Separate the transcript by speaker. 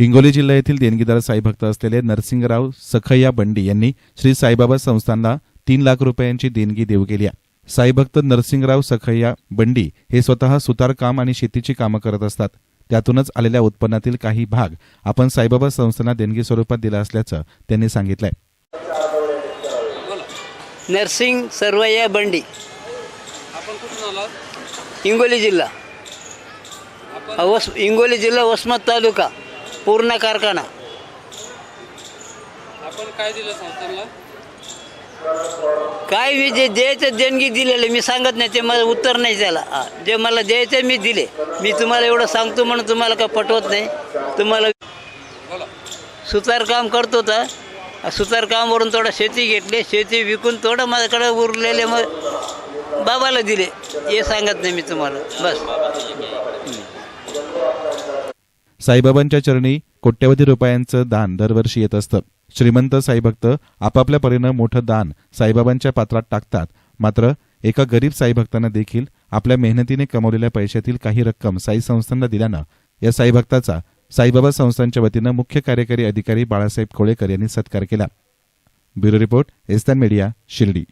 Speaker 1: हिंगोली जिल्हा येथील देणगीदार साईभक्त असलेले नरसिंगराव सखय्या बंडी यांनी श्री साईबाबा संस्थानला तीन लाख रुपयांची देणगी देऊ केली आहे. साईभक्त नरसिंगराव सखय्या बंडी हे स्वतः सुतारकाम आणि शेतीची कामं करत असतात. त्यातूनच आलेल्या उत्पन्नातील काही भाग आपण साईबाबा संस्थांना देणगी स्वरूपात दिला असल्याचं त्यांनी सांगितलंय.
Speaker 2: नर्सिंग सर्वय्या बंडी.
Speaker 3: आपण कुठून आलात
Speaker 2: हिंगोली जिल्हा. हिंगोली जिल्हा वसमत तालुका. पूर्ण कारखाना.
Speaker 3: आपण काय दिलं संस्थांना
Speaker 2: काय मी जे द्यायचं देणगी दिलेलं मी सांगत नाही ते मला उत्तर नाही त्याला हा, जे मला द्यायचं मी दिले. मी तुम्हाला एवढं सांगतो म्हणून तुम्हाला काय पटवत नाही. तुम्हाला
Speaker 3: बोला.
Speaker 2: सुतारकाम करतो तर सुतारकामावरून थोडं शेती घेतली. शेती विकून थोडं माझ्याकडे उरलेले मग बाबाला दिले. हे सांगत नाही मी तुम्हाला. बस.
Speaker 1: साईबाबांच्या चरणी कोट्यवधी रुपयांचं दान दरवर्षी येत असतं. श्रीमंत साईभक्त आपापल्या परीनं मोठं दान साईबाबांच्या पात्रात टाकतात. मात्र एका गरीब साईभक्तानं देखील आपल्या मेहनतीने कमवलेल्या पैशातील काही रक्कम साई संस्थांना दिल्यानं या साईभक्ताचा साईबाबा संस्थांच्या वतीनं मुख्य कार्यकारी अधिकारी बाळासाहेब कोळेकर यांनी सत्कार केला. ब्युरो रिपोर्ट एस्तान मीडिया शिर्डी.